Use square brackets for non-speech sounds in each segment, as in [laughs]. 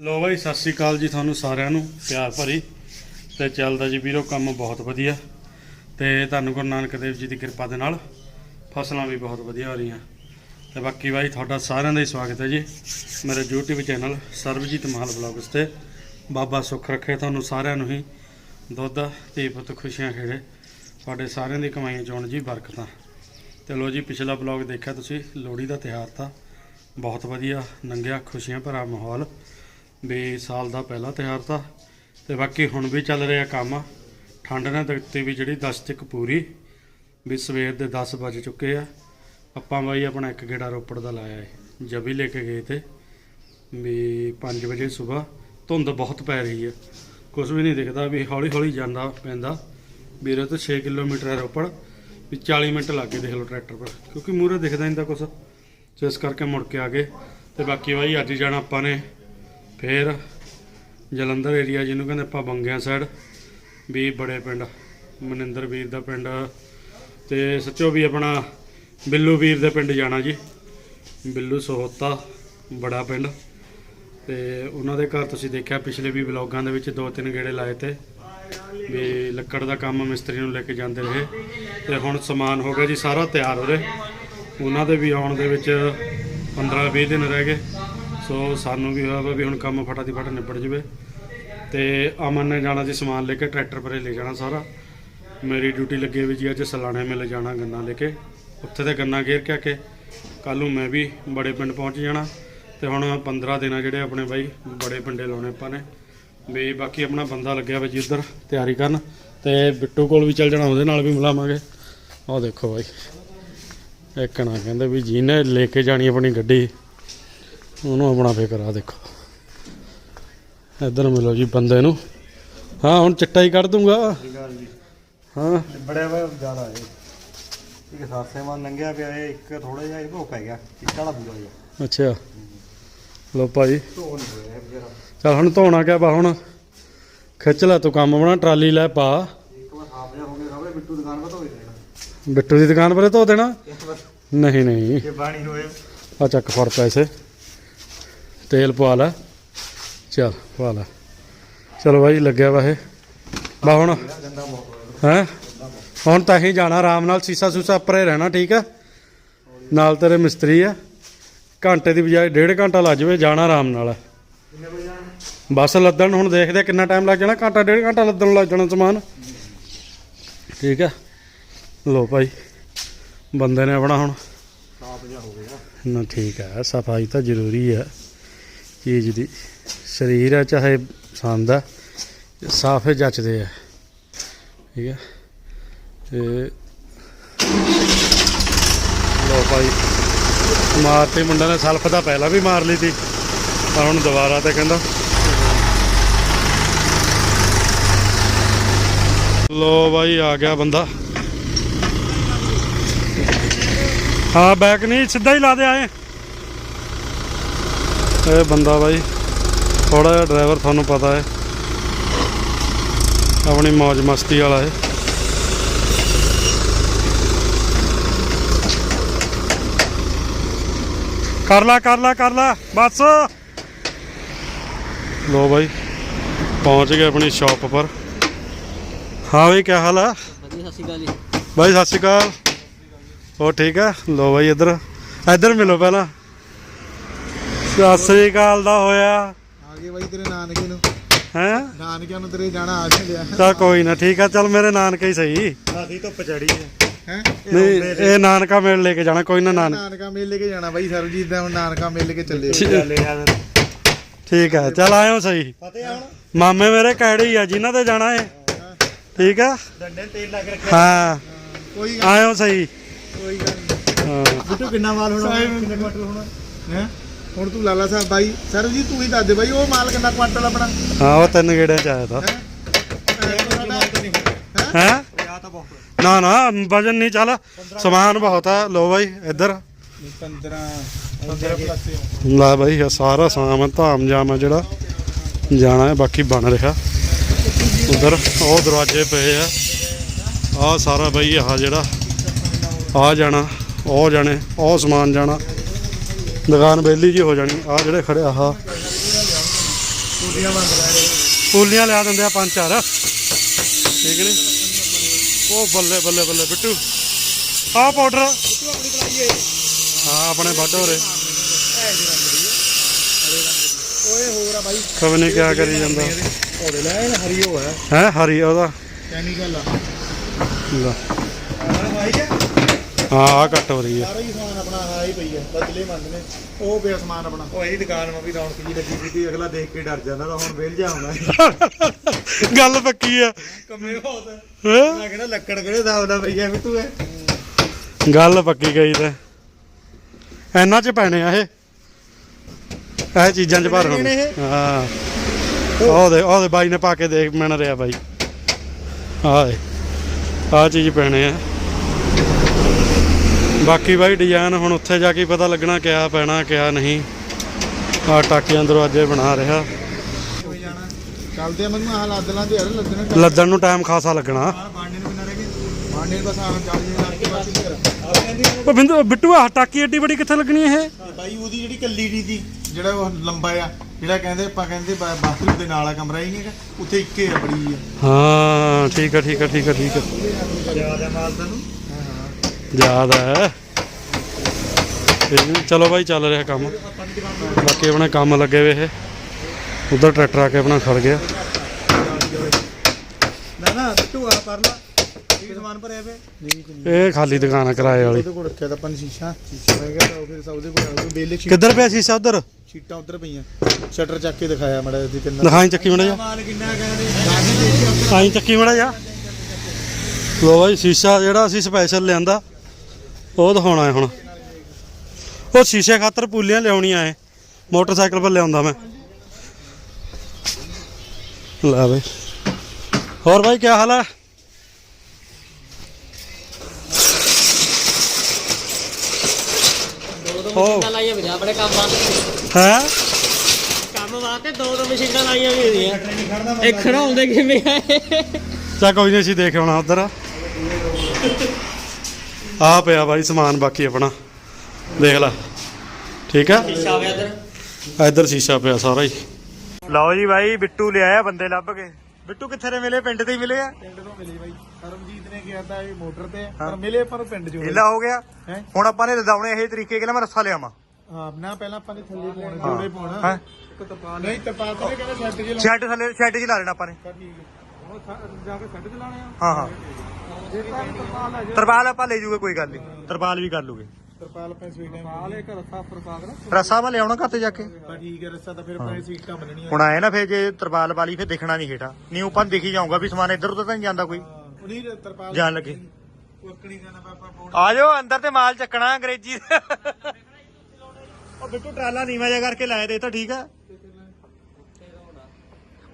ਲੋ ਬਾਈ, ਸਤਿ ਸ੍ਰੀ ਅਕਾਲ ਜੀ ਤੁਹਾਨੂੰ ਸਾਰਿਆਂ ਨੂੰ, ਪਿਆਰ ਭਰੀ। ਤੇ ਚੱਲਦਾ ਜੀ ਵੀਰੋ, ਕੰਮ ਬਹੁਤ ਵਧੀਆ। ਤੇ ਤੁਹਾਨੂੰ ਗੁਰੂ ਨਾਨਕ ਦੇਵ ਜੀ ਦੀ ਕਿਰਪਾ ਦੇ ਨਾਲ ਫਸਲਾਂ ਵੀ ਬਹੁਤ ਵਧੀਆ ਹੋ ਰਹੀਆਂ। ਤੇ ਬਾਕੀ ਬਾਈ, ਤੁਹਾਡਾ ਸਾਰਿਆਂ ਦਾ ਹੀ ਸਵਾਗਤ ਹੈ ਜੀ। ਮੇਰੇ YouTube channel Sarabjit Mahal blogs ਤੇ। ਬਾਬਾ ਸੁੱਖ ਰੱਖੇ ਤੁਹਾਨੂੰ ਸਾਰਿਆਂ ਨੂੰ ਹੀ। ਦੁੱਧ ਤੇ ਪੁੱਤ ਖੁਸ਼ੀਆਂ ਖੇੜੇ। ਤੁਹਾਡੇ ਸਾਰਿਆਂ ਦੀ ਕਮਾਈਆਂ ਚੋਣ ਜੀ ਬਰਕਤਾਂ। ਤੇ ਲੋ ਜੀ, ਪਿਛਲਾ ਬਲੌਗ ਦੇਖਿਆ ਤੁਸੀਂ, ਲੋਹੜੀ ਦਾ ਤਿਉਹਾਰ ਤਾਂ ਬਹੁਤ ਵਧੀਆ, ਨੰਗਿਆ, ਖੁਸ਼ੀਆਂ ਭਰਾ ਮਾਹੌਲ। ਵੀ ਸਾਲ ਦਾ ਪਹਿਲਾ ਤਿਉਹਾਰ ਤਾਂ। ਤੇ ਬਾਕੀ ਹੁਣ ਵੀ ਚੱਲ ਰਿਹਾ ਕੰਮ। ਠੰਡ ਨੇ ਦਿੱਤੀ ਵੀ ਜਿਹੜੀ 10 ਤੱਕ ਪੂਰੀ, ਵੀ ਸਵੇਰ ਦੇ 10 ਵੱਜ ਚੁੱਕੇ ਆ। ਆਪਾਂ ਬਾਈ ਆਪਣਾ ਇੱਕ ਗੇੜਾ ਰੋਪੜ ਦਾ ਲਾਇਆ ਹੈ ਜਬੀ ਲੈ ਕੇ ਗਏ ਤੇ। ਵੀ 5 ਵਜੇ ਸਵੇਰ ਧੁੰਦ ਬਹੁਤ ਪੈ ਰਹੀ ਹੈ ਕੁਝ ਵੀ ਨਹੀਂ ਦਿਖਦਾ ਵੀ ਹੌਲੀ ਹੌਲੀ ਜਾਂਦਾ ਪੈਂਦਾ। ਵੀਰੇ ਤੋਂ 6 ਕਿਲੋਮੀਟਰ ਹੈ ਰੋਪੜ, ਵੀ 40 ਮਿੰਟ ਲੱਗੇ ਦੇਖ ਲਓ ਟਰੈਕਟਰ ਪਰ, ਕਿਉਂਕਿ ਮੂਰੇ ਦਿਖਦਾ ਨਹੀਂ ਤਾਂ ਕੁਝ ਸੋ ਇਸ ਕਰਕੇ ਮੁੜ ਕੇ ਆ ਗਏ। ਤੇ ਬਾਕੀ ਬਾਈ ਅੱਜ ਜਾਣਾ ਆਪਾਂ ਨੇ ਫਿਰ ਜਲੰਧਰ ਏਰੀਆ ਜਿਹਨੂੰ ਕਹਿੰਦੇ ਆਪਾਂ ਬੰਗਿਆਂ ਸਾਈਡ ਵੀ ਬੜੇ ਪਿੰਡ, ਮਨਿੰਦਰ ਵੀਰ ਦਾ ਪਿੰਡ ਤੇ ਸੱਚੋ ਵੀ ਆਪਣਾ ਬਿੱਲੂ ਵੀਰ ਦੇ ਪਿੰਡ ਜਾਣਾ ਜੀ। ਬਿੱਲੂ ਸਹੋਤਾ, ਬੜਾ ਪਿੰਡ ਤੇ ਉਹਨਾਂ ਦੇ ਘਰ ਤੁਸੀਂ ਦੇਖਿਆ ਪਿਛਲੇ ਵੀ ਵਲੌਗਾਂ ਦੇ ਵਿੱਚ ਦੋ ਤਿੰਨ ਗੇੜੇ ਲਾਏ ਤੇ, ਵੀ ਲੱਕੜ ਦਾ ਕੰਮ ਮਿਸਤਰੀ ਨੂੰ ਲੈ ਕੇ ਜਾਂਦੇ ਰਹੇ ਤੇ ਹੁਣ ਸਮਾਨ ਹੋ ਗਿਆ ਜੀ ਸਾਰਾ ਤਿਆਰ ਹੋ ਰਿਹਾ ਉਹਨਾਂ ਦੇ ਵੀ ਆਉਣ ਦੇ ਵਿੱਚ 15-20 ਦਿਨ ਰਹਿ ਗਏ। ਸੋ ਸਾਨੂੰ ਵੀ ਹੋਇਆ ਵਾ ਵੀ ਹੁਣ ਕੰਮ ਫਟਾ ਫਟ ਨਿਬੜ ਜਵੇ। ਤੇ ਅਮਨ ਨੇ ਜਾਣਾ ਜੀ ਸਮਾਨ ਲੈ ਕੇ, ਟਰੈਕਟਰ ਪਰੇ ਲੈ ਜਾਣਾ ਸਾਰਾ। ਮੇਰੀ ਡਿਊਟੀ ਲੱਗੀ ਹੋਈ ਜੀ ਅੱਜ ਸਲਾਣੇ ਮੇਲੇ ਜਾਣਾ, ਗੰਨਾ ਲੈ ਕੇ। ਉੱਥੇ ਤੇ ਗੰਨਾ ਗੇਰ ਕੇ ਆ ਕੇ। ਕੱਲ ਨੂੰ ਮੈਂ ਵੀ ਬੜੇ ਪਿੰਡ ਪਹੁੰਚ ਜਾਣਾ। ਤੇ ਹੁਣ 15 ਦਿਨ ਆ ਜਿਹੜੇ ਆਪਣੇ ਬਾਈ ਬੜੇ ਪਿੰਡੇ ਲਾਉਣੇ ਆਪਾਂ ਨੇ। ਵੀ ਬਾਕੀ ਆਪਣਾ ਬੰਦਾ ਲੱਗਿਆ ਵਾ ਜੀ ਉੱਧਰ ਤਿਆਰੀ ਕਰਨ। ਤੇ ਬਿੱਟੂ ਕੋਲ ਵੀ ਚੱਲ ਜਾਣਾ, ਉਹਦੇ ਨਾਲ ਵੀ ਮਿਲਾਵਾਂਗੇ। ਆਹ ਦੇਖੋ ਬਾਈ। ਇੱਕ ਨਾ ਕਹਿੰਦੇ ਵੀ ਜਿਹਨੇ ਲੈ ਕੇ ਜਾਣੀ ਆਪਣੀ ਗੱਡੀ ਉਹਨੂੰ ਆਪਣਾ ਫਿਕਰ ਆ ਦੇਖੋ। ਇੱਧਰ ਮਿਲੋ ਜੀ ਬੰਦੇ ਨੂੰ। ਹਾਂ ਹੁਣ ਚਿੱਟਾ ਹੀ ਕੱਢ ਦੂੰਗਾ। ਹਾਂ। ਬੜਿਆ ਵਾ ਜ਼ਿਆਦਾ ਹੈ ਇੱਕ ਸਾਸੇ ਮਾਂ ਨੰਗਿਆ ਪਿਆ ਇਹ ਇੱਕ ਥੋੜਾ ਜਿਹਾ ਇਹ ਭੋਕ ਪੈ ਗਿਆ ਚਿੱਟਾ ਵਾਲਾ ਪੂਰਾ ਜਿਹਾ। ਅੱਛਾ। ਲੋ ਭਾਈ। ਧੋ ਨਹੀਂ ਹੋਇਆ ਇਹ ਵਿਚਾਰਾ ਚੱਲ ਹੁਣ ਧੋਣਾ ਕਿਆ ਬਾ ਹੁਣ ਖਿੱਚ ਲੈ ਤੂੰ ਕੰਮ ਬਣਾ ਟਰਾਲੀ ਲੈ ਪਾ। ਇੱਕ ਵਾਰ ਸਾਫ਼ ਜਿਹਾ ਹੋ ਗਿਆ ਖਬਰੇ ਬਿੱਟੂ ਦੁਕਾਨ ਪਾ ਧੋ ਹੀ ਦੇਣਾ। ਬਿੱਟੂ ਦੀ ਦੁਕਾਨ ਪਰੇ ਧੋ ਦੇਣਾ? ਨਹੀਂ ਨਹੀਂ। ਜੇ ਪਾਣੀ ਹੋਏ। ਆ ਚੱਕ ਫੜ ਪੈਸੇ। ਤੇਲ ਪਵਾ ਲੈ। ਚੱਲ ਪਵਾ ਲੈ। ਚਲੋ ਬਾਈ ਲੱਗਿਆ ਵਾ ਇਹ ਬਾ ਹੁਣ ਹੈ? ਹੁਣ ਤਾਂ ਹੀ ਜਾਣਾ ਆਰਾਮ ਨਾਲ ਸੀਸਾ ਸੂਸਾ ਪਰੇ ਰਹਿਣਾ ਠੀਕ ਆ? ਨਾਲ ਤੇਰੇ ਮਿਸਤਰੀ ਆ। ਘੰਟੇ ਦੀ ਬਜਾਏ ਡੇਢ ਘੰਟਾ ਲੱਜ ਜਾਵੇ ਜਾਣਾ ਆਰਾਮ ਨਾਲ। ਬੱਸ ਲੱਦਣ ਹੁਣ ਦੇਖਦੇ ਆ ਕਿੰਨਾ ਟਾਈਮ ਲੱਗ ਜਾਣਾ। ਘੰਟਾ ਡੇਢ ਘੰਟਾ ਲੱਦਣ ਲੱਗ ਜਾਣਾ ਸਮਾਨ। ਠੀਕ ਆ? ਲੋ ਭਾਈ ਬੰਦੇ ਨੇ ਆਪਣਾ ਹੁਣ। ਸਾਫ਼ ਜਿਹਾ ਹੋ ਗਿਆ। ਨਾ ਠੀਕ ਹੈ ਸਫ਼ਾਈ ਤਾਂ ਜ਼ਰੂਰੀ ਹੈ ਚੀਜ਼ ਦੀ ਸਰੀਰ ਹੈ ਚਾਹੇ ਸੰਦ ਹੈ ਸਾਫੇ ਜੱਚਦੇ ਆ। ਠੀਕ ਹੈ ਤੇ ਲੋ ਭਾਈ, ਮਾਰਤੀ ਮੁੰਡਾ ਨੇ ਸਲਫ ਤਾਂ ਪਹਿਲਾਂ ਵੀ ਮਾਰ ਲਈ ਸੀ, ਪਰ ਹੁਣ ਦੁਬਾਰਾ ਤੇ ਕਹਿੰਦਾ। ਲੋ ਭਾਈ, ਆ ਗਿਆ ਬੰਦਾ। ਹਾਂ, ਬੈਕ ਨਹੀਂ ਸਿੱਧਾ ਹੀ ਲਾ ਦੇ ਆਏ। ਇਹ ਬੰਦਾ ਬਾਈ ਥੋੜਾ ਜਿਹਾ ਡਰਾਈਵਰ ਤੁਹਾਨੂੰ ਪਤਾ ਹੈ। ਆਪਣੀ ਮौज ਮਸਤੀ ਵਾਲਾ ਹੈ। ਕਰ ਲਾ ਕਰ ਲਾ ਕਰ ਲਾ ਬਸ। ਲੋ ਬਾਈ ਪਹੁੰਚ ਗਏ ਆਪਣੀ ਸ਼ਾਪ ਪਰ। ਹਾਂ ਬਈ ਕੀ ਹਾਲ ਆ ਵਧੀਆ ਸਤਿ ਸ਼੍ਰੀ ਅਕਾਲ ਜੀ। ਬਾਈ ਸਤਿ ਸ਼੍ਰੀ ਅਕਾਲ। ਹੋ ਠੀਕ ਆ ਲੋ ਬਾਈ ਇੱਧਰ ਇੱਧਰ ਮਿਲੋ ਪਹਿਲਾਂ। ਸਤਿ ਸ਼੍ਰੀ ਅਕਾਲ ਦਾ ਹੋਇਆ। ਆ ਗਏ ਬਾਈ ਤੇਰੇ ਨਾਨਕੇ ਨੂੰ। ਹੈ? ਨਾਨਕਿਆਂ ਨੂੰ ਤੇਰੇ ਜਾਣਾ ਆ ਗਿਆ ਚਲ ਕੋਈ ਨਾ ਠੀਕ ਆ ਚਲ ਮੇਰੇ ਨਾਨਕੇ ਹੀ ਸਹੀ। ਅਸੀਂ ਧੁੱਪ ਚੜੀ ਹੈ। ਹੈ? ਨਹੀਂ ਇਹ ਨਾਨਕਾ ਮੇਲ ਲੈ ਕੇ ਜਾਣਾ ਕੋਈ ਨਾ ਨਾਨਕ ਨਾਨਕਾ ਮੇਲ ਲੈ ਕੇ ਜਾਣਾ ਬਾਈ ਸਰਬਜੀਤ ਦਾ ਹੁਣ ਨਾਨਕਾ ਮੇਲ ਲੈ ਕੇ ਚੱਲੇ ਠੀਕ ਆ ਚਲ ਆਇਓ ਸਹੀ। ਫਤਿਹ ਹੁਣ? ਮਾਮੇ ਮੇਰੇ ਕਿਹੜੇ ਹੀ ਆ ਜਿਨ੍ਹਾਂ ਤੇ ਜਾਣਾ ਏ। ਠੀਕ ਆ? ਡੰਡੇ ਤੇਲ ਲੱਗ ਰੱਖਿਆ। ਹਾਂ। ਕੋਈ ਆਇਓ ਸਹੀ। ਕੋਈ ਗੱਲ ਨਹੀਂ। ਹਾਂ। ਬਿੱਟੂ ਕਿੰਨਾ ਮਾਲ ਹੋਣਾ? ਕਿੰਨੇ ਕੁਆਂਟਲ ਹੋਣਾ? ਹੈ? ਹੁਣ ਤੂੰ ਲਾਲਾ ਸਾਹਿਬ ਬਾਈ ਸਰ ਜੀ ਤੂੰ ਹੀ ਦੱਸ ਦੇ ਬਾਈ ਉਹ ਮਾਲ ਕਿੰਨਾ ਕੁਆਂਟਲ ਆਪਣਾ? ਹਾਂ ਉਹ ਤਿੰਨ ਗੇੜਿਆਂ ਚ ਆਇਆ ਤਾਂ। ਹੈ? ਨਾ ਨਾ ਵਜਨ ਨਹੀਂ ਚੱਲ ਸਮਾਨ ਬਹੁਤ ਆ ਲੋ ਬਾਈ ਇੱਧਰ। 15 15 ਪਲੱਸ ਲੈ ਬਾਈ ਇਹ ਸਾਰਾ ਸਾਮਾਨ ਧਾਮ ਜਾਮ ਆ ਜਿਹੜਾ ਜਾਣਾ ਹੈ ਬਾਕੀ ਬਣ ਰਿਹਾ। ਉਧਰ ਉਹ ਦਰਵਾਜ਼ੇ ਪਏ ਆ। ਆ ਸਾਰਾ ਬਾਈ ਆਹ ਜਿਹੜਾ ਆ ਜਾਣਾ ਉਹ ਜਾਣੇ ਉਹ ਸਮਾਨ ਜਾਣਾ। ਦੁਕਾਨ ਬੇਲੀ ਜੀ ਹੋ ਜਾਣੀ ਆ ਜਿਹੜੇ ਖੜੇ ਆਹ। ਪੂਲੀਆਂ ਲਿਆ ਦਿੰਦੇ ਆ ਪੰਜ ਚਾਰ। ਠੀਕ ਨੇ? ਉਹ ਬੱਲੇ ਬੱਲੇ ਬੱਲੇ ਬਿੱਟੂ। ਆਹ ਪਾਊਡਰ ਹਾਂ ਆਪਣੇ ਦੀ ਹਰੇ। ਓਏ ਹੋਰ ਆ ਬਾਈ ਖਬਰ ਨਹੀਂ ਕਿਆ ਕਰੀ ਜਾਂਦਾ। ਉਹਦੇ ਲੈ ਇਹ ਹਰੀ ਹੋ ਹੈ। ਹੈ ਹਰੀ ਉਹਦਾ ਕੈਮੀਕਲ ਆ। ਲੈ। ਭਾਈ ਜੀ ਹਾਂ ਆ ਕੱਟ ਹੋ ਰਹੀ ਹੈ। ਸਾਰਾ ਹੀ ਸਮਾਨ ਆਪਣਾ ਆਹ ਹੀ ਪਈ ਹੈ ਬਦਲੇ ਮੰਦ ਨੇ ਉਹ ਪਿਆ ਸਮਾਨ ਆਪਣਾ। ਉਹ ਇਹਦੀ ਦੁਕਾਨ ਮਾ ਵੀ ਰੌਣਕ ਜੀ ਲੱਗੀ ਸੀ ਤੇ ਅਗਲਾ ਦੇਖ ਕੇ ਡਰ ਜਾਂਦਾ ਤਾਂ ਹੁਣ ਵੇਲ ਜਾ ਆਉਣਾ ਗੱਲ ਪੱਕੀ ਆ। ਕੰਮੇ ਬਹੁਤ ਹੈਂ? ਮੈਂ ਕਹਿੰਦਾ ਲੱਕੜ ਕਿਹੜੇ ਹਿਸਾਬ ਨਾਲ ਪਈ ਐ ਵੀ ਤੂੰ ਇਹ? ਗੱਲ ਪੱਕੀ ਗਈ ਤੇ। ਇਹਨਾਂ ਚ ਪੈਣੇ ਆ ਇਹ। ਇਹ ਚੀਜ਼ਾਂ ਚ ਭਰ ਹੁਣ ਇਹਨਾਂ ਚ ਹਾਂ। ਉਹਦੇ ਉਹਦੇ ਬਾਈ ਨੇ ਪਾ ਕੇ ਦੇਖ ਮੈਨ ਰਿਹਾ ਬਾਈ। ਆਏ ਆ ਚੀਜ਼ ਪੈਣੇ ਆ। ਬਾਕੀ ਬਾਈ ਡਿਜ਼ਾਈਨ ਹੁਣ ਉੱਥੇ ਜਾ ਕੇ ਪਤਾ ਲੱਗਣਾ ਕਿਆ ਪੈਣਾ ਕਿਆ ਨਹੀਂ। ਆ ਟਾਕੀਆਂ ਦਰਵਾਜ਼ੇ ਬਣਾ ਰਿਹਾ। ਚੱਲਦੇ ਆ ਮੈਨੂੰ ਆਹ ਲੱਦ ਲਾਂ ਤੇ ਯਾਰ ਲੱਦਣੇ ਲੱਦਣ ਨੂੰ ਟਾਈਮ ਖਾਸਾ ਲੱਗਣਾ। ਆਹ ਬਾਂਡੇ ਨੂੰ ਕਿੰਨਾ ਰਹਿ ਗਏ। ਬਾਂਡੇ ਨੂੰ ਬਸ ਆਹ 40 ਦਿਨ ਲੱਗ ਕੇ ਬਾਕੀ ਨਹੀਂ ਕਰਾਂ ਆਹ ਕਹਿੰਦੀ ਉਹ ਬਿੰਦੂ ਬਿੱਟੂ ਆ ਟਾਕੀ ਏਡੀ ਬੜੀ ਕਿੱਥੇ ਲੱਗਣੀ ਇਹ? ਬਾਈ ਉਹਦੀ ਜਿਹੜੀ ਕੱਲੀ ਦੀ ਦੀ ਜਿਹੜਾ ਉਹ ਲੰਬਾ ਆ ਜਿਹੜਾ ਕਹਿੰਦੇ ਆਪਾਂ ਕਹਿੰਦੇ ਬਾਥਰੂਮ ਦੇ ਨਾਲ ਆ ਕਮਰਾ ਹੀ ਨਹੀਂ ਹੈਗਾ ਉੱਥੇ ਇੱਕੇ ਆ ਬੜੀ ਆ ਹਾਂ ਠੀਕ ਆ ਠੀਕ ਆ ਠੀਕ ਆ ਠੀਕ ਆ। ਯਾਦ ਆ ਮਾਲ ਤੈਨੂੰ? ਯਾਦ ਹੈ ਚਲੋ ਬਾਈ ਚੱਲ ਰਿਹਾ ਕੰਮ। ਬਾਕੀ ਆਪਣੇ ਕੰਮ ਲੱਗੇ ਵੇ ਇਹ। ਉਧਰ ਟਰੈਕਟਰ ਆ ਕੇ ਆਪਣਾ ਖੜ ਗਿਆ। ਨਾ ਨਾ ਤੂੰ ਆ ਪਰ ਲਾ। ਇਹ ਸਮਾਨ ਭਰਿਆ ਨਹੀਂ ਇਹ ਖਾਲੀ ਦੁਕਾਨ ਆ ਕਿਰਾਏ ਵਾਲੀ। ਉਹਦੇ ਕੋਲ ਰੱਖਿਆ ਤਾਂ ਆਪਾਂ ਨੇ ਸ਼ੀਸ਼ਾ। ਸ਼ੀਸ਼ਾ ਮੈਂ ਕਿਹਾ ਤਾਂ ਉਹ ਫਿਰ ਸਭ ਉਹਦੇ ਕੋਲ ਉਹ ਬੇਲੇ ਕਿੱਧਰ ਪਿਆ ਸੀਸਾ ਉਧਰ? ਸ਼ੀਟਾਂ ਉਧਰ ਪਈਆਂ। ਸ਼ਟਰ ਚੱਕ ਕੇ ਦਿਖਾਇਆ ਮੜਾ ਦੀ ਤਿੰਨ ਦਿਖਾਈ ਚੱਕੀ ਮੜਾ ਜਾ ਮਾਲ ਕਿੰਨਾ ਕਹਿੰਦੇ ਆਈ ਚੱਕੀ ਮੜਾ ਜਾ ਲੋ ਬਾਈ ਸੀਸਾ ਜਿਹੜਾ ਅਸੀਂ ਸਪੈਸ਼ਲ ਲਿਆਂਦਾ। ਉਹ ਦਿਖਾਉਣਾ ਹੈ ਹੁਣ। ਉਹ ਸ਼ੀਸ਼ੇ ਖਾਤਰ ਪੂਲੀਆਂ ਲਿਆਉਣੀਆਂ ਐ। ਮੋਟਰਸਾਈਕਲ 'ਤੇ ਲਿਆਉਂਦਾ ਮੈਂ। ਲੈ ਬਈ। ਹੋਰ ਬਾਈ ਕੀ ਹਾਲ ਹੈ ਮਸ਼ੀਨਾਂ ਲਾਈਆਂ ਵੀ ਆਪਣੇ ਕੰਮ ਵਾਸਤੇ ਹੈ? ਕੰਮ ਵਾਸਤੇ ਦੋ ਦੋ ਮਸ਼ੀਨਾਂ ਲਾਈਆਂ ਵੀ ਹੁੰਦੀਆਂ ਇੱਕ ਖੜਾਉਂਦੇ ਕਿਵੇਂ ਆ ਇਹ? ਚਾ ਕੋਈ ਨਹੀਂ ਅਸੀਂ ਦੇਖ ਆਉਣਾ ਉਧਰ। ਆ ਪਿਆ ਬਾਈ ਸਮਾਨ ਬਾਕੀ ਆਪਣਾ। ਦੇਖ ਲੈ। ਠੀਕ ਆ? ਸ਼ੀਸ਼ਾ ਆ ਗਿਆ ਇੱਧਰ। ਇੱਧਰ ਸ਼ੀਸ਼ਾ ਪਿਆ ਸਾਰਾ ਹੀ। ਲਓ ਜੀ ਬਾਈ ਬਿੱਟੂ ਲਿਆਇਆ ਬੰਦੇ ਲੱਭ ਕੇ। ਬਿੱਟੂ ਕਿੱਥੇ ਦੇ ਮਿਲੇ? ਪਿੰਡ ਦੇ ਹੀ ਮਿਲੇ ਆ? ਪਿੰਡ ਤੋਂ ਮਿਲੀ ਬਾਈ। ਕਰਮਜੀਤ ਨੇ ਕਿਹਾ ਤਾਂ ਇਹ ਮੋਟਰ ਤੇ ਆ, ਪਰ ਮਿਲੇ ਨੂੰ ਪਿੰਡ ਚੋਂ। ਹੀਲਾ ਹੋ ਗਿਆ। ਹੈ? ਹੁਣ ਆਪਾਂ ਨੇ ਲਦਾਉਣੇ ਇਹ ਤਰੀਕੇ ਕਿ ਮੈਂ ਰੱਸਾ ਲਿਆਵਾਂ। ਹਾਂ ਨਾ ਪਹਿਲਾਂ ਆਪਾਂ ਨੇ ਥੱਲੇ ਪਾਉਣੇ ਜੋੜੇ ਪਾਉਣਾ। ਹੈ। ਇੱਕ ਤਪਾ ਨਹੀਂ ਤਪਾ ਤਾਂ ਕਹਿੰਦਾ ਛੱਡ ਜੇ ਸ਼ੈੱਡ ਥੱਲੇ ਸ਼ੈੱਡ 'ਚ ਲਾ ਲੈਣਾ ਆਪਾਂ ਨੇ। ਠੀਕ ਹੈ। ਹੁਣ ਜਾ ਕੇ ਛੱਡ ਕੇ ਲਾਣੇ ਆ। ਹਾਂ ਹਾਂ। ਲੈ ਤਰਪਾਲ ਆਪਾਂ ਲੈ ਜੂਗੇ ਕੋਈ ਗੱਲ ਨਹੀਂ ਤਰਪਾਲ ਵੀ ਕਰ ਲੂਗੇ। ਤਰਪਾਲ ਆਪਾਂ ਸਵੀਟ ਟਾਈਮ ਪਾ ਲੈ ਘਰ ਪਾ ਰੱਸਾ ਮੈਂ ਲਿਆਉਣਾ ਘਰ ਤੇ ਜਾ ਕੇ? ਬਾ ਠੀਕ ਹੈ ਰਸਾ ਤਾਂ ਫਿਰ ਆਪਾਂ ਸਵੀਟਾਂ ਬਣਨੀਆਂ ਹੁਣ ਆਏ ਨਾ ਫੇਰ ਜੇ ਤਰਪਾਲ ਵਾਲੀ ਫੇਰ ਦਿਖਣਾ ਨਹੀਂ ਹੇਠਾਂ। ਨਹੀਂ ਉੱਪਰ ਦਿਖ ਹੀ ਜਾਊਗਾ ਵੀ ਸਮਾਨ ਇੱਧਰ ਉੱਧਰ ਤਾਂ ਨਹੀਂ ਜਾਂਦਾ ਕੋਈ। ਉਨੀ ਤਰਪਾਲ ਜਾਣ ਲੱਗੇ। ਕੋਕਣੀ ਜਾਣਾ ਪਾਪਾ ਬੋੜ ਆ ਜਾਓ ਅੰਦਰ ਤੇ ਮਾਲ ਚੱਕਣਾ ਅੰਗਰੇਜ਼ੀ ਉਹ ਬਿੱਟੂ ਟਰਾਲਾ ਨੀਵਾ ਜਿਹਾ ਕਰਕੇ ਲਾਇਆ ਦੇ ਤਾਂ ਠੀਕ ਆ।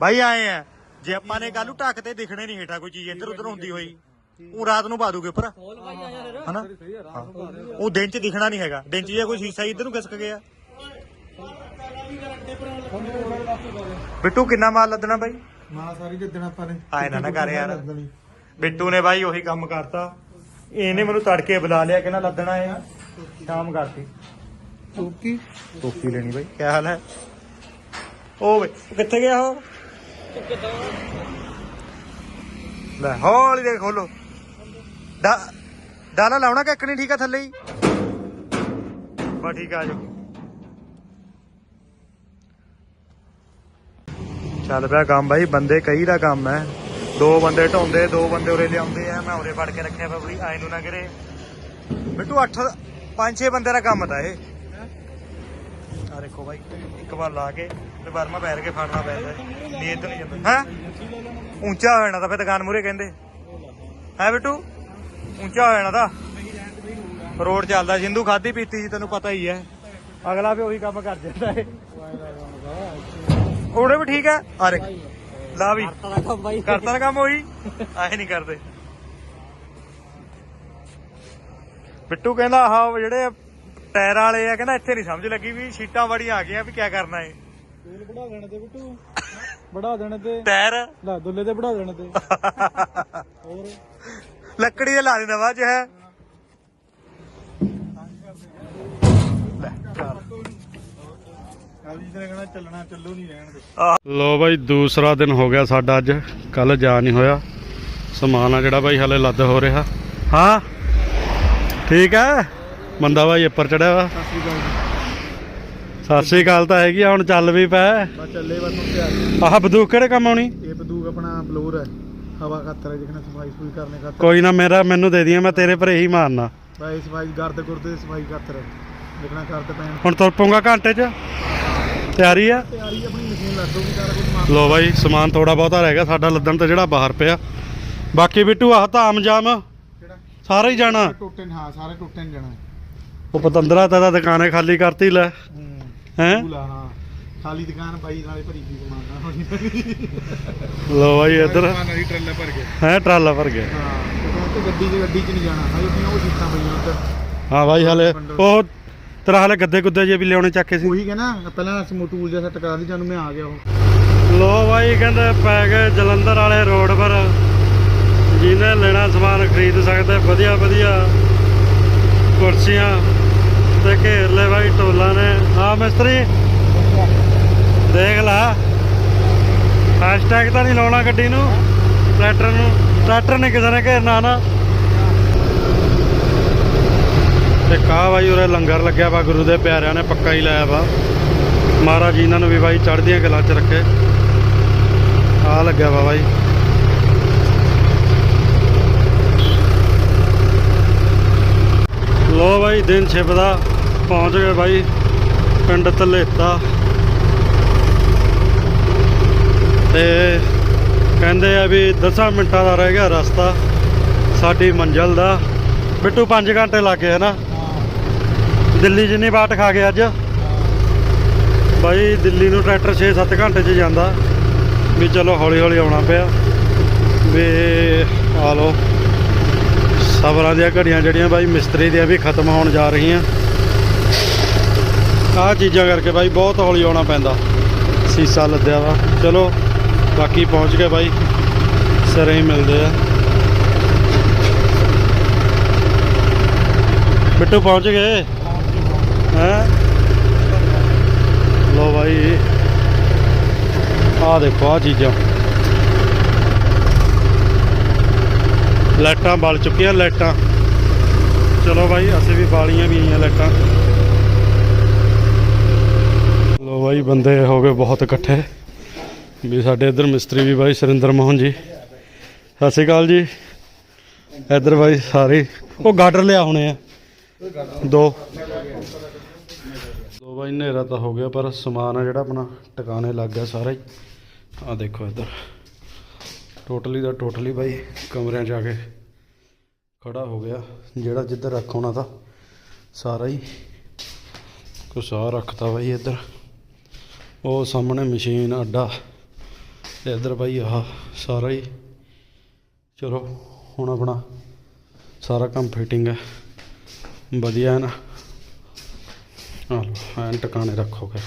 ਭਾਈ ਆਏ ਆ। ਜੇ ਆਪਾਂ ਨੇ ਕੱਲ ਨੂੰ ਢੱਕ ਤੇ ਦਿਖਣੇ ਨਹੀਂ ਹੇਠਾਂ ਕੋਈ ਚੀਜ਼ ਇੱਧਰ ਉੱਧਰ ਹੁੰਦੀ ਹੋਈ। ਉਹ ਰਾਤ ਨੂੰ ਪਾ ਦੂਗੇ ਉੱਪਰ ਆ ਹਨਾ? ਹਾਂ। ਉਹ ਦਿਨ ਚ ਦਿਖਣਾ ਨਹੀਂ ਹੈਗਾ। ਦਿਨ ਚ ਜੇ ਕੋਈ ਸ਼ੀਸ਼ਾ ਇੱਧਰ ਨੂੰ ਖਿਸਕ ਗਿਆ। ਬਿੱਟੂ ਕਿੰਨਾ ਮਾਲ ਲੱਦਣਾ ਬਾਈ? ਮਾਂ ਸਾਰੀ ਜਿੱਦਣ ਆਪਾਂ ਨੇ। ਆਏ ਨਾ ਨਾ ਕਰ ਯਾਰ। ਬਿੱਟੂ ਨੇ ਬਾਈ ਉਹੀ ਕੰਮ ਕਰਤਾ। ਇਹਨੇ ਮੈਨੂੰ ਤੜਕੇ ਬੁਲਾ ਲਿਆ ਕਹਿੰਦਾ ਲੱਦਣਾ ਹੈ ਸ਼ਾਮ ਕਰਤੀ। ਚੌਕੀ ਟੋਪੀ ਲੈਣੀ ਬਾਈ ਕੀ ਹਾਲ ਹੈ? ਉਹ ਬਈ ਕਿੱਥੇ ਗਿਆ ਉਹ? ਲੈ ਹੌਲੀ ਦੇ ਖੋਲੋ। ਡਾ ਡਾਲਾ ਲਾਉਣਾ ਕਿ ਇੱਕ ਨਹੀਂ? ਠੀਕ ਆ ਥੱਲੇ ਹੀ। ਬਾ ਠੀਕ ਆ, ਆ ਚੱਲ ਪਿਆ ਕੰਮ ਬਾਈ ਬੰਦੇ ਕਈ ਦਾ ਕੰਮ ਹੈ ਦੋ ਬੰਦੇ ਢਾਉਂਦੇ ਦੋ ਬੰਦੇ ਉਰੇ ਲਿਆਉਂਦੇ ਆ ਮੈਂ ਉਰੇ ਫੜ ਕੇ ਰੱਖਿਆ ਪਿਆ ਆਏ ਨੂੰ ਨਾ ਕਰੇ। ਬਿੱਟੂ 8 5 6 ਬੰਦੇ ਦਾ ਕੰਮ ਤਾਂ ਇਹ। ਆ ਦੇਖੋ ਬਾਈ ਇੱਕ ਵਾਰ ਲਾ ਕੇ ਤੇ ਵਰਮਾ ਪੈਰ ਕੇ ਫੜਨਾ ਪੈਂਦਾ ਨਹੀਂ ਨਹੀਂ ਜਾਂਦਾ ਹੈ? ਉੱਚਾ ਹੋਣਾ ਤਾਂ ਫਿਰ ਦੁਕਾਨ ਮੂਰੇ ਕਹਿੰਦੇ। ਹੈ ਬਿੱਟੂ ਉੱਚਾ ਹੋ ਜਾਣਾ ਤਾਂ। ਰੋਡ ਚੱਲਦਾ। ਸਿੰਧੂ ਖਾਦੀ ਪੀਤੀ ਸੀ ਤੈਨੂੰ ਪਤਾ ਹੀ ਹੈ। ਅਗਲਾ ਵੀ ਉਹੀ ਕੰਮ ਕਰ ਜਾਂਦਾ ਏ ਉਹਦੇ ਵੀ ਠੀਕ ਹੈ। ਆ ਦੇਖ। ਲਾ ਵੀ। ਕਰਤਾ ਕੰਮ ਉਹੀ। ਆਏ ਨਹੀਂ ਕਰਦੇ। ਬਿੱਟੂ ਕਹਿੰਦਾ ਆਹ ਜਿਹੜੇ ਟਾਇਰ ਵਾਲੇ ਆ ਕਹਿੰਦਾ ਇੱਥੇ ਨਹੀਂ ਸਮਝ ਲੱਗੀ ਵੀ ਸ਼ੀਟਾਂ ਬੜੀਆਂ ਆ ਗਈਆਂ ਵੀ ਕੀ ਕਰਨਾ ਏ ਤੇਲ ਬੜਾ ਦੇਣ ਤੇ ਬਿੱਟੂ। ਬੜਾ ਦੇਣ ਤੇ ਟਾਇਰ। ਲੈ ਦੁੱਲੇ ਤੇ ਬੜਾ ਦੇਣ ਤੇ [laughs] ਹੋਰ? ਲੱਕੜੀ ਦੇ ਲਾ ਦੇਣਾ ਹੈ। ਲੈ। ਕੱਲ ਜੀ ਨੇ ਕਹਣਾ ਚੱਲਣਾ ਚੱਲੋ ਨਹੀਂ ਰਹਿਣ ਦੇ ਲੋ ਬਾਈ ਦੂਸਰਾ ਦਿਨ ਹੋ ਗਿਆ ਸਾਡਾ ਅੱਜ। ਕੱਲ ਜਾ ਨਹੀਂ ਹੋਇਆ। ਸਮਾਨ ਆ ਜਿਹੜਾ ਬਾਈ ਹਲੇ ਲੱਦ ਹੋ ਰਿਹਾ। ਹਾਂ। ਠੀਕ ਹੈ। ਮੰਦਾ ਬਾਈ ਉੱਪਰ ਚੜਿਆ ਵਾ। ਸਤਿ ਸ੍ਰੀ ਅਕਾਲ ਜੀ। ਸਤਿ ਸ੍ਰੀ ਅਕਾਲ ਤਾਂ ਹੈਗੀ ਆ ਹੁਣ ਚੱਲ ਵੀ ਪੈ। ਬਸ ਚੱਲੇ ਬਸ ਆਹ ਬੰਦੂਕ ਕਿਹੜੇ ਕੰਮ ਆਉਣੀ? ਇਹ ਬੰਦੂਕ ਆਪਣਾ ਬਲੋਰ ਹੈ। ਹਵਾ ਖਾਤਰ ਹੈ ਜਿਖਣਾ ਸਫ਼ਾਈ ਸਫੂਈ ਕਰਨੇ ਖਾਤਰ। ਕੋਈ ਨਾ ਮੇਰਾ ਮੈਨੂੰ ਦੇ ਦੀਆਂ ਮੈਂ ਤੇਰੇ ਪਰ ਇਹੀ ਮਾਰਨਾ। ਬਾਈ ਸਫ਼ਾਈ ਗਰਦ ਗੁਰਦੇ ਸਫ਼ਾਈ ਖਾਤਰ। ਹੈ ਜਿਖਣਾ ਕਰਦ ਪੈਣ ਹੁਣ ਤੁਰ ਪਊਂਗਾ ਘੰਟੇ 'ਚ? ਤਿਆਰੀ ਆ? ਤਿਆਰੀ ਆਪਣੀ ਮਸ਼ੀਨ ਲੱਗ ਦੋਗੀ ਸਾਰਾ ਕੁਝ ਮਾਰ ਲੋ ਬਾਈ ਸਮਾਨ ਥੋੜਾ ਬਹੁਤਾ ਰਹਿ ਗਿਆ ਸਾਡਾ ਲੱਦਣ ਤੇ ਜਿਹੜਾ ਬਾਹਰ ਪਿਆ। ਬਾਕੀ ਬਿੱਟੂ ਆਹ ਧਾਮ ਜਾਮ। ਕਿਹੜਾ? ਸਾਰਾ ਹੀ ਜਾਣਾ। ਟੁੱਟੇ ਨੇ ਹਾਂ ਸਾਰੇ ਟੁੱਟੇ ਨੇ ਜਾਣਾ। ਉਹ ਪਤੰਦਰਾ ਤਾਂ ਦੁਕਾਨੇ ਖਾਲੀ ਕਰਤੀ ਲੈ। ਹੂੰ। ਹਾਂ? ਖਾਲੀ ਦੁਕਾਨ ਬਾਈ ਨਾਲੇ ਭਰੀ ਦੀ ਸਮਾਨ ਨਾਲ ਲੋ ਬਾਈ ਇੱਧਰ। ਸਮਾਨ ਵਾਲੀ ਟਰੱਲੇ ਭਰ ਕੇ ਹੈ ਟਰਾਲਾ ਭਰ ਗਿਆ। ਹਾਂ ਤੇ ਗੱਡੀ 'ਚ ਗੱਡੀ 'ਚ ਨਹੀਂ ਜਾਣਾ। ਹਜੇ ਆਪਣੀਆਂ ਉਹ ਸੀਟਾਂ ਪਈਆਂ ਉੱਧਰ। ਹਾਂ ਬਾਈ ਹਲੇ ਉਹ ਤੇਰਾ ਹਲੇ ਗੱਦੇ ਗੁੱਦੇ ਜੇ ਵੀ ਲਿਆਉਣੇ ਚੱਕ ਕੇ ਸੀ। ਉਹੀ ਕਹਿੰਦਾ ਪਹਿਲਾਂ ਸਮੂ ਟੂਲ ਜਿਹਾ ਸੈੱਟ ਕਰਾ ਲਈ ਜਾਨੂੰ ਮੈਂ ਆ ਗਿਆ ਉਹ। ਲੋ ਬਾਈ ਕਹਿੰਦੇ ਪੈ ਗਏ ਜਲੰਧਰ ਵਾਲੇ ਰੋਡ ਪਰ। ਜਿਹਨੇ ਲੈਣਾ ਸਮਾਨ ਖਰੀਦ ਸਕਦੇ ਵਧੀਆ ਵਧੀਆ। ਕੁਰਸੀਆਂ ਤੇ ਘੇਰ ਲੈ ਬਾਈ ਟੋਲਾ ਨੇ। ਹਾਂ ਮਿਸਤਰੀ। ਦੇਖ ਲਾ। ਹੈਸ਼ਟੈਗ ਤਾਂ ਨਹੀਂ ਲਾਉਣਾ ਗੱਡੀ ਨੂੰ। ਟਰੈਕਟਰ ਨੂੰ। ਟਰੈਕਟਰ ਨੇ ਕਿਸੇ ਨੇ ਘੇਰਨਾ ਨਾ। ਤੇ ਕਾ ਬਾਈ ਉਰੇ ਲੰਗਰ ਲੱਗਿਆ ਵਾ, ਗੁਰੂ ਦੇ ਪਿਆਰਿਆਂ ਨੇ ਪੱਕਾ ਹੀ ਲਾਇਆ ਵਾ। ਮਹਾਰਾਜ ਜੀ ਇਹਨਾਂ ਨੂੰ ਵੀ ਬਾਈ ਚੜ੍ਹਦੀਆਂ ਗੱਲਾਂ 'ਚ ਰੱਖੇ। ਆ ਲੱਗਿਆ ਵਾ ਬਾਈ। ਲੋ ਬਾਈ, ਦਿਨ ਛਿਪਦਾ ਪਹੁੰਚ ਗਏ ਬਾਈ। ਪਿੰਡ ਤਲੇਤਾ ਤੇ ਕਹਿੰਦੇ ਆ ਵੀ 10 ਮਿੰਟਾਂ ਦਾ ਰਹਿ ਗਿਆ ਰਸਤਾ, ਸਾਡੀ ਮੰਜ਼ਲ ਦਾ। ਬਿੱਟੂ 5 ਘੰਟੇ ਲੱਗ ਲੱਗੇ ਨਾ ਦਿੱਲੀ ਜਿੰਨੀ ਬਾਟ ਖਾ ਗਏ ਅੱਜ। ਬਾਈ, ਦਿੱਲੀ ਨੂੰ ਟਰੈਕਟਰ 6-7 ਘੰਟੇ 'ਚ ਜਾਂਦਾ। ਵੀ ਚਲੋ ਹੌਲੀ ਹੌਲੀ ਆਉਣਾ ਪਿਆ। ਵੀ ਆ ਲੋ ਸਬਰਾਂ ਦੀਆਂ ਘੜੀਆਂ ਜਿਹੜੀਆਂ ਬਾਈ, ਮਿਸਤਰੀ ਦੀਆਂ ਵੀ ਖਤਮ ਹੋਣ ਜਾ ਰਹੀਆਂ। ਆਹ ਚੀਜ਼ਾਂ ਕਰਕੇ ਬਾਈ, ਬਹੁਤ ਹੌਲੀ ਆਉਣਾ ਪੈਂਦਾ। ਸੀਸਾ ਲੱਦਿਆ ਵਾ। ਚਲੋ। ਬਾਕੀ ਪਹੁੰਚ ਗਏ ਬਾਈ। ਸਿਰੇ ਹੀ ਮਿਲਦੇ ਆ। ਬਿੱਟੂ ਪਹੁੰਚ ਗਏ? ਹੈ? ਲੋ ਬਾਈ। ਆਹ ਦੇਖੋ, ਆਹ ਚੀਜ਼ਾਂ। ਲਾਈਟਾਂ ਬਲ ਚੁੱਕੀਆਂ, ਲਾਈਟਾਂ। ਚਲੋ ਬਾਈ, ਅਸੀਂ ਵੀ ਬਾਲੀਆਂ ਵੀ ਆਈਆਂ ਲਾਈਟਾਂ। ਲੋ ਬਾਈ, ਬੰਦੇ ਹੋ ਗਏ ਬਹੁਤ ਇਕੱਠੇ। ਵੀ ਸਾਡੇ ਇੱਧਰ ਮਿਸਤਰੀ ਵੀ ਬਾਈ ਸੁਰਿੰਦਰ ਮੋਹਨ ਜੀ। ਸਤਿ ਸ਼੍ਰੀ ਅਕਾਲ ਜੀ। ਇੱਧਰ ਬਾਈ ਸਾਰੇ। ਉਹ ਗਾਡਰ ਲਿਆ ਹੋਣੇ ਆ। ਦੋ। ਦੋ ਬਾਈ, ਹਨੇਰਾ ਤਾਂ ਹੋ ਗਿਆ, ਪਰ ਸਮਾਨ ਆ ਜਿਹੜਾ ਆਪਣਾ, ਟਿਕਾਣੇ ਲੱਗ ਗਿਆ ਸਾਰਾ ਹੀ। ਆ ਦੇਖੋ ਇੱਧਰ। ਟੋਟਲੀ ਦਾ ਟੋਟਲੀ ਬਾਈ ਕਮਰਿਆਂ 'ਚ ਆ ਕੇ ਖੜਾ ਹੋ ਗਿਆ। ਜਿਹੜਾ ਜਿੱਧਰ ਰੱਖਣਾ ਤਾਂ ਸਾਰਾ ਹੀ। ਕੁਛ ਆ ਰੱਖਤਾ ਬਾਈ ਇੱਧਰ। ਉਹ ਸਾਹਮਣੇ ਮਸ਼ੀਨ, ਅੱਡਾ। ਤੇ ਇੱਧਰ ਬਾਈ ਆਹ ਸਾਰਾ ਹੀ। ਚਲੋ, ਹੁਣ ਆਪਣਾ ਸਾਰਾ ਕੰਮ ਫਿਟਿੰਗ ਹੈ। ਵਧੀਆ ਹੈ ਨਾ। ਆ ਐਨ ਟਿਕਾਣੇ ਰੱਖੋਗੇ।